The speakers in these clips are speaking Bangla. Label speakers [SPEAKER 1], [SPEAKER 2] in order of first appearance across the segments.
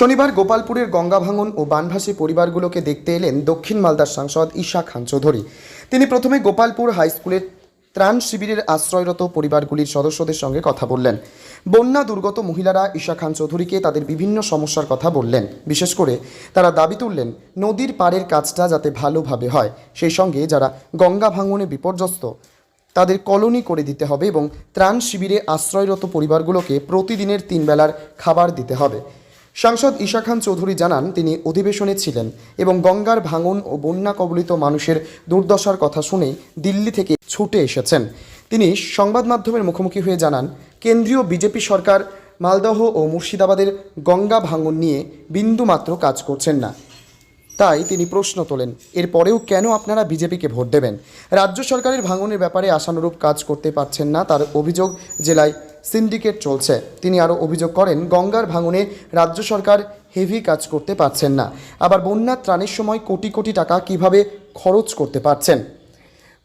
[SPEAKER 1] শনিবার গোপালপুরের গঙ্গা ভাঙন ও বানভাসী পরিবারগুলোকে দেখতে এলেন দক্ষিণ মালদার সাংসদ ঈশা খান চৌধুরী। তিনি প্রথমে গোপালপুর হাই স্কুলের ত্রাণ শিবিরের আশ্রয়রত পরিবারগুলির সদস্যদের সঙ্গে কথা বললেন। বন্যা দুর্গত মহিলারা ঈশা খান চৌধুরীকে তাদের বিভিন্ন সমস্যার কথা বললেন। বিশেষ করে তারা দাবি তুললেন, নদীর পাড়ের কাজটা যাতে ভালোভাবে হয়, সেই সঙ্গে যারা গঙ্গা ভাঙনে বিপর্যস্ত, তাদের কলোনি করে দিতে হবে এবং ত্রাণ শিবিরে আশ্রয়রত পরিবারগুলোকে প্রতিদিনের তিন বেলার খাবার দিতে হবে। সাংসদ ঈশা খান চৌধুরী জানান, তিনি অধিবেশনে ছিলেন এবং গঙ্গার ভাঙন ও বন্যা কবলিত মানুষের দুর্দশার কথা শুনে দিল্লি থেকে ছুটে এসেছেন। তিনি সংবাদ মাধ্যমের মুখোমুখি হয়ে জানান, কেন্দ্রীয় বিজেপি সরকার মালদহ ও মুর্শিদাবাদের গঙ্গা ভাঙন নিয়ে বিন্দুমাত্র কাজ করছেন না। তাই তিনি প্রশ্ন তোলেন এরপরেও কেন আপনারা বিজেপিকে ভোট দেবেন? রাজ্য সরকারের ভাঙনের ব্যাপারে আশানুরূপ কাজ করতে পারছেন না তার অভিযোগ জেলায় সিন্ডিকেট চলছে। তিনি আরও অভিযোগ করেন, গঙ্গার ভাঙনে রাজ্য সরকার হেভি কাজ করতে পারছেন না। আবার বন্যা ত্রাণের সময় কোটি কোটি টাকা কীভাবে খরচ করতে পারছেন?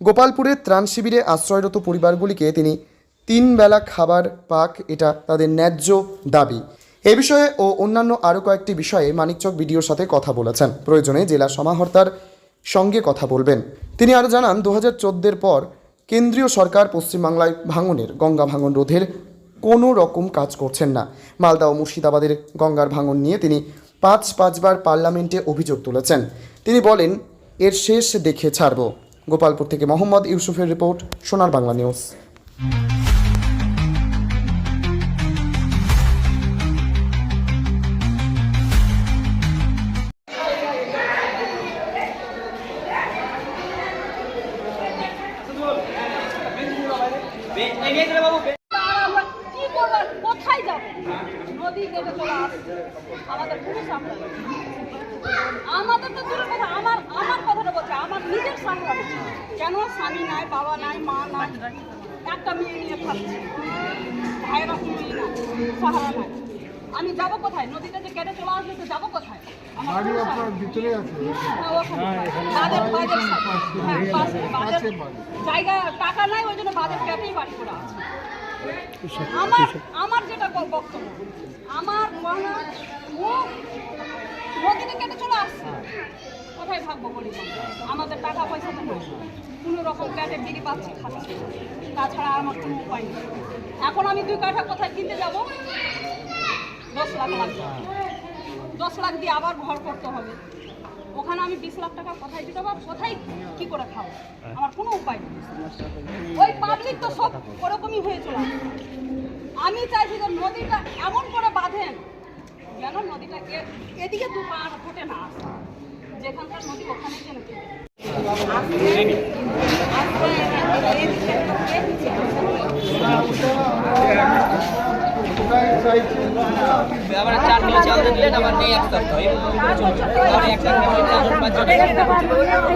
[SPEAKER 1] গোপালপুরের ত্রাণ শিবিরে আশ্রয়রত পরিবারগুলিকে তিনি তিন বেলা খাবার পাক, এটা তাদের ন্যায্য দাবি। এ বিষয়ে ও অন্যান্য আরও কয়েকটি বিষয়ে মানিকচক বিডিওর সাথে কথা বলেছেন। প্রয়োজনে জেলা সমাহর্তার সঙ্গে কথা বলবেন। তিনি আরও জানান দু হাজার পর কেন্দ্রীয় সরকার পশ্চিমবাংলায় ভাঙনের গঙ্গা ভাঙন রোধের কোনো রকম কাজ করছেন না। মালদা ও মুর্শিদাবাদের গঙ্গার ভাঙন নিয়ে তিনি পাঁচ পাঁচবার পার্লামেন্টে অভিযোগ তুলেছেন। তিনি বলেন, এর শেষ দেখে ছাড়ব। গোপালপুর থেকে মোহাম্মদ ইউসুফের রিপোর্ট, সোনার বাংলা নিউজ।
[SPEAKER 2] নদী চলে আসছে। আমাদের তো দূরের কথা আমার আমার কথাটা বলছে আমার নিজের সামনে কেন? স্বামী নাই বাবা নাই মা নাই। একটা মেয়ে নিয়ে থাকছি ভাইয়েরা কোনোই না সাহারা নাই। আমি যাব কোথায়? নদীটা যে কেটে চলে আসবে তো যাব কোথায়? আমার
[SPEAKER 3] বাড়ি আপনার ভিতরে আছে।
[SPEAKER 2] হ্যাঁ, বাজার। হ্যাঁ, বাজার জায়গা টাকা নাই ওই জন্য বাজার পেটেই বাড়ি করা আছে। আমার আমার যেটা বক্তব্য আমার হয় ও নদীতে কেটে চলে আসছে? কোথায় ভাববো বলি আমাদের টাকা পয়সা তো কোনো রকম পেটে বিড়ি পাচ্ছি খাচ্ছি তাছাড়া আর আমার কোনো উপায় নেই। এখন আমি দুই কাঠা কোথায় কিনতে যাব? দশ লাখ লাগবে। দশ লাখ দিয়ে আবার ঘর করতে হবে। ওখানে আমি বিশ লাখ টাকা কোথায় দিতে পারব? কোথায় কি করে খাব? আমার কোনো উপায় নেই। ওই পাবলিক তো সব ওরকমই হয়ে চলে। আমি চাইছি যে নদীটা এমন করে বাঁধেন যেন নদীটা এদিকে দু পা ফুটে না যেখানকার নদী ওখানে যেন ফুটে।
[SPEAKER 4] আবার চার কিলো চাল দিলেন আবার নেই এক সপ্তাহ। আবার একটা ফ্যামিলি চারজন পাঁচজন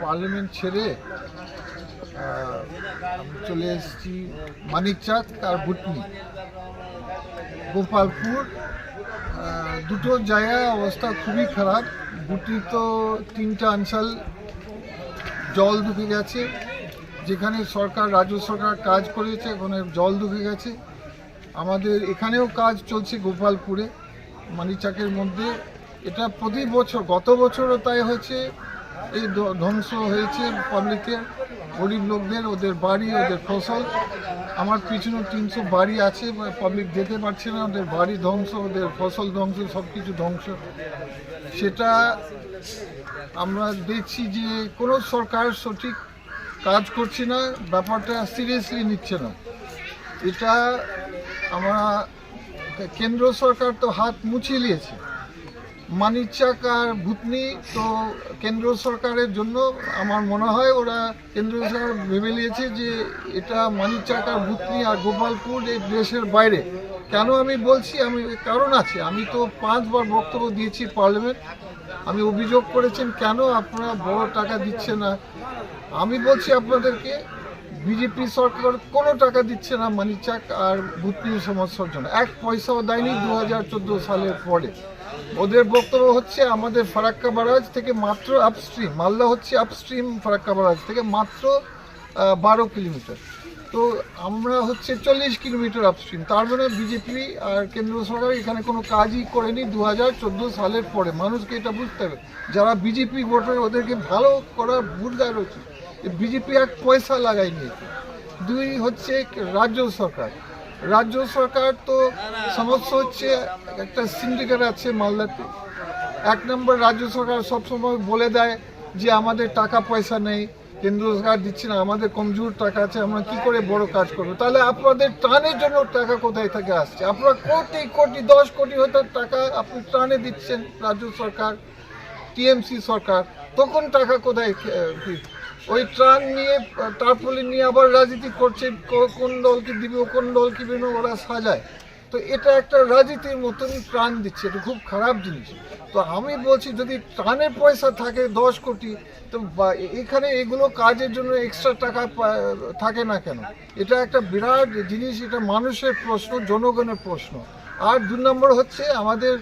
[SPEAKER 3] পার্লামেন্ট ছেড়ে চলে এসেছি মানিকচাঁদ আর ভুটনি গোপালপুর দুটো জায়গায় অবস্থা খুবই খারাপ। দুটি তো তিনটা অঞ্চল জল ঢুকে গেছে। যেখানে সরকার, রাজ্য সরকার কাজ করেছে, ওখানে জল ঢুকে গেছে। আমাদের এখানেও কাজ চলছে গোপালপুরে মানিচাকের মধ্যে। এটা প্রতি বছর, গত বছরও তাই হয়েছে। এই ধ্বংস হয়েছে পাবলিকের গরিব লোকদের, ওদের বাড়ি, ওদের ফসল। আমার পিছনে তিনশো বাড়ি আছে পাবলিক যেতে পারছে না, ওদের বাড়ি ধ্বংস, ওদের ফসল ধ্বংস সব কিছু ধ্বংস। সেটা আমরা দেখছি যে কোনো সরকার সঠিক কাজ করছে না, ব্যাপারটা সিরিয়াসলি নিচ্ছে না। এটা আমরা, কেন্দ্র সরকার তো হাত মুছিয়ে নিয়েছে। মানিচাক আর ভুতনি, তো কেন্দ্র সরকারের জন্য আমার মনে হয় ওরা কেন্দ্র সরকার ভেবে নিয়েছে যে এটা মানিচাক আর ভুতনি আর গোপালপুর এই দেশের বাইরে। কেন আমি বলছি? আমি, কারণ আছে। আমি তো পাঁচবার বক্তব্য দিয়েছি পার্লামেন্ট। আমি অভিযোগ করেছেন, কেন আপনারা বড় টাকা দিচ্ছে না? আমি বলছি আপনাদেরকে, বিজেপি সরকার কোনো টাকা দিচ্ছে না মানিচাক আর ভুতনি সমস্যার জন্য। এক পয়সাও দেয়নি দু হাজার চোদ্দ সালের পরে। ওদের বক্তব্য হচ্ছে আমাদের ফারাক্কা বারাজ থেকে মাত্র আপস্ট্রিম মালদা হচ্ছে আপস্ট্রিম ফারাক্কা বারাজ থেকে মাত্র বারো কিলোমিটার। তো আমরা হচ্ছে চল্লিশ কিলোমিটার আপস্ট্রিম তার মানে বিজেপি আর কেন্দ্র সরকার এখানে কোনো কাজই করেনি দু হাজার চোদ্দ সালের পরে। মানুষকে এটা বুঝতে হবে। যারা বিজেপি ভোটার, ওদেরকে ভালো ভুল দেওয়া রয়েছে বিজেপি এক পয়সা লাগায়নি দুই হচ্ছে রাজ্য সরকার। রাজ্য সরকার তো সমস্যা হচ্ছে, একটা সিন্ডিকেট আছে মালদাতে। এক নম্বর রাজ্য সরকার সবসময় বলে দেয় যে আমাদের টাকা পয়সা নেই, কেন্দ্র সরকার দিচ্ছে না, আমাদের কমজোর টাকা আছে, আমরা কি করে বড় কাজ করব? তাহলে আপনাদের ত্রাণের জন্য টাকা কোথায় থেকে আসছে? আপনারা কোটি কোটি, দশ কোটি হয়তো টাকা আপনি ত্রাণে দিচ্ছেন রাজ্য সরকার, টিএমসি সরকার, তখন টাকা কোথায়? ওই ত্রাণ নিয়ে তারপরে নিয়ে আবার রাজনীতি করছে কোন দলকে দিবে কোন দলকে দিবে না, ওরা সাজায়। তো এটা একটা রাজনীতির মতন ত্রাণ দিচ্ছে এটা খুব খারাপ জিনিস। তো আমি বলছি যদি ত্রাণের পয়সা থাকে দশ কোটি তো এখানে এগুলো কাজের জন্য এক্সট্রা টাকা থাকে না কেন? এটা একটা বিরাট জিনিস এটা মানুষের প্রশ্ন জনগণের প্রশ্ন। আর দু নম্বর হচ্ছে আমাদের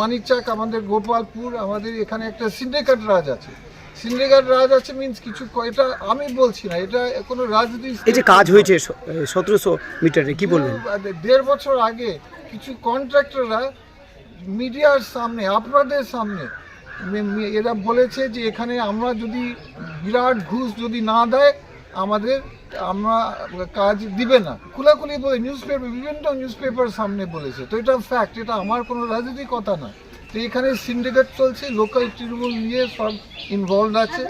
[SPEAKER 3] মানিকচাক আমাদের গোপালপুর আমাদের এখানে একটা সিন্ডিকেট রাজ আছে। সিন্ডিকেট রাজ আছে মিন্স কিছু এটা আমি বলছি না এটা কোনো রাজনীতি
[SPEAKER 5] এই যে কাজ হয়েছে সতেরোশো মিটারে কি বলবেন?
[SPEAKER 3] দেড় বছর আগে কিছু কন্ট্রাক্টররা মিডিয়ার সামনে আপনাদের সামনে এরা বলেছে যে এখানে আমরা যদি বিরাট ঘুষ যদি না দেয় আমাদের আমরা কাজ দিবে না। খোলাখুলি বলে নিউজ পেপার বিভিন্ন নিউজ পেপার সামনে বলেছে। তো এটা ফ্যাক্ট এটা আমার কোনো রাজনীতির কথা না। এখানে সিন্ডিকেট চলছে লোকাল তৃণমূল নিয়ে সব ইনভলভ আছে।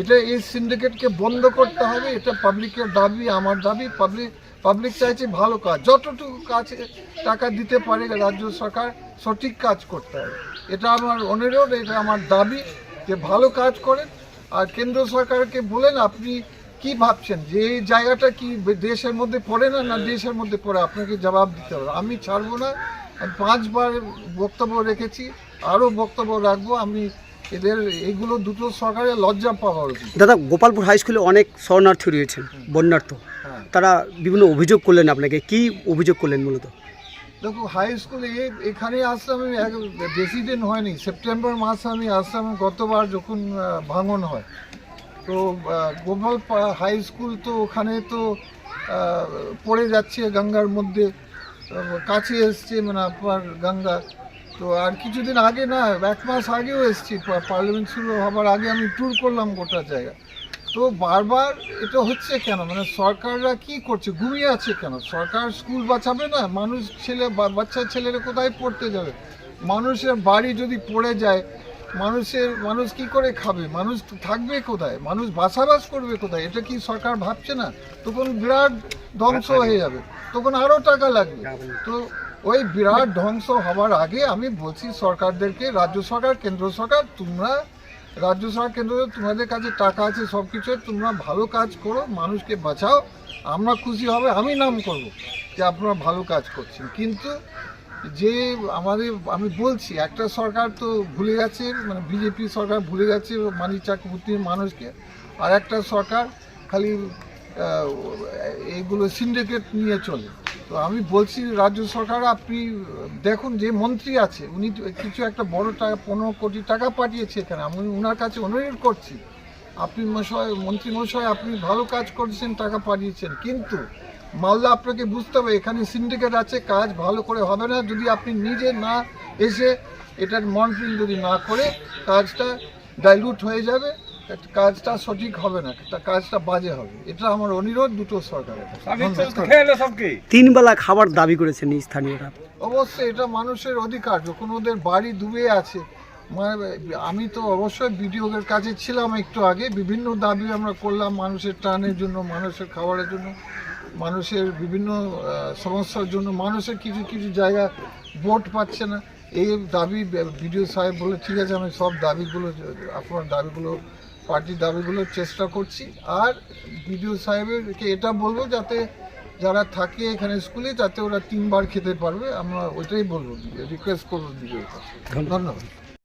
[SPEAKER 3] এটা এই সিন্ডিকেটকে বন্ধ করতে হবে, এটা পাবলিকের দাবি, আমার দাবি। পাবলিক পাবলিক চাইছে ভালো কাজ, যতটুকু কাজে টাকা দিতে পারে রাজ্য সরকার, সঠিক কাজ করতে হবে। এটা আমার অনুরোধ, এটা আমার দাবি যে ভালো কাজ করেন। আর কেন্দ্র সরকারকে বলেন, আপনি কি ভাবছেন? যে এই জায়গাটা কি দেশের মধ্যে পড়ে না না দেশের মধ্যে পড়ে? আপনাকে জবাব দিতে হবে। আমি ছাড়বো না। পাঁচবার বক্তব্য রেখেছি আরও বক্তব্য রাখব। আমি এদের এগুলো দুটো সরকারের লজ্জা পাওয়া উচিত।
[SPEAKER 5] দাদা গোপালপুর হাই স্কুলে অনেক শরণার্থী রয়েছেন বন্যার্থ।
[SPEAKER 3] হ্যাঁ।
[SPEAKER 5] তারা বিভিন্ন অভিযোগ করলেন আপনাকে কি অভিযোগ করলেন মূলত?
[SPEAKER 3] দেখো হাই স্কুলে এখানে আসলাম আমি বেশি দিন হয়নি সেপ্টেম্বর মাসে আমি আসলাম গতবার যখন ভাঙন হয়। তো গোপাল হাই স্কুল তো ওখানে তো পড়ে যাচ্ছে গঙ্গার মধ্যে। কাছে এসছে মানে আপনার গঙ্গা। তো আর কিছুদিন আগে না, এক মাস আগেও এসছি পার্লামেন্ট শুরু হবার আগে আমি ট্যুর করলাম গোটা জায়গা। তো বারবার এটা হচ্ছে কেন? মানে সরকাররা কি করছে? ঘুমিয়ে আছে কেন? সরকার স্কুল বাঁচাবে না? মানুষ ছেলে বাচ্চা ছেলেরা কোথায় পড়তে যাবে? মানুষের বাড়ি যদি পড়ে যায় মানুষের মানুষ কি করে খাবে? মানুষ থাকবে কোথায়? মানুষ বাসাবাস করবে কোথায়? এটা কি সরকার ভাবছে না? তখন বিরাট ধ্বংস হয়ে যাবে। তখন আরও টাকা লাগবে। তো ওই বিরাট ধ্বংস হওয়ার আগে আমি বলছি সরকারদেরকে রাজ্য সরকার কেন্দ্র সরকার তোমরা রাজ্য সরকার কেন্দ্র তোমাদের কাছে টাকা আছে সব কিছু তোমরা ভালো কাজ করো মানুষকে বাঁচাও আমরা খুশি হবে আমি নাম করব যে আপনারা ভালো কাজ করছেন। কিন্তু যে আমাদের, আমি বলছি, একটা সরকার তো ভুলে গেছে মানে বিজেপি সরকার ভুলে গেছে মানি চাকরির মানুষকে, আর একটা সরকার খালি এইগুলো সিন্ডিকেট নিয়ে চলে। তো আমি বলছি, রাজ্য সরকার, আপনি দেখুন, যে মন্ত্রী আছে, উনি কিছু একটা বড় টাকা পনেরো কোটি টাকা পাঠিয়েছে এখানে, আমি ওনার কাছে অনুরোধ করছি। আপনি মশাই, মন্ত্রী মশাই, আপনি ভালো কাজ করছেন, টাকা পাঠিয়েছেন, কিন্তু মালদা আপনাকে বুঝতে হবে এখানে সিন্ডিকেট আছে কাজ ভালো করে হবে না। যদি আপনি নিজে না এসে এটার মনিটরিং যদি না করে কাজটা ডাইলুট হয়ে যাবে কাজটা সঠিক হবে না তা কাজটা বাজে হবে। এটা আমার অনুরোধ দুটো সরকারের।
[SPEAKER 5] তিন বেলা খাবার দাবি করেছেন স্থানীয়রা।
[SPEAKER 3] অবশ্যই এটা মানুষের অধিকার যখন ওদের বাড়ি ডুবে আছে। মানে আমি তো অবশ্যই বিডিওদের কাছে ছিলাম একটু আগে বিভিন্ন দাবি আমরা করলাম মানুষের ত্রাণের জন্য মানুষের খাবারের জন্য। মানুষের বিভিন্ন সমস্যার জন্য মানুষের কিছু কিছু জায়গা ভোট পাচ্ছে না। এই দাবি, বিডিও সাহেব বলে, ঠিক আছে, আমি সব দাবিগুলো, আপনার দাবিগুলো, পার্টির দাবিগুলো চেষ্টা করছি। আর বিডিও সাহেবেরকে এটা বলব যাতে যারা থাকে এখানে স্কুলে, যাতে ওরা তিনবার খেতে পারবে, আমরা ওইটাই বলব। রিকোয়েস্ট করব বিডিওর কাছে। ধন্যবাদ।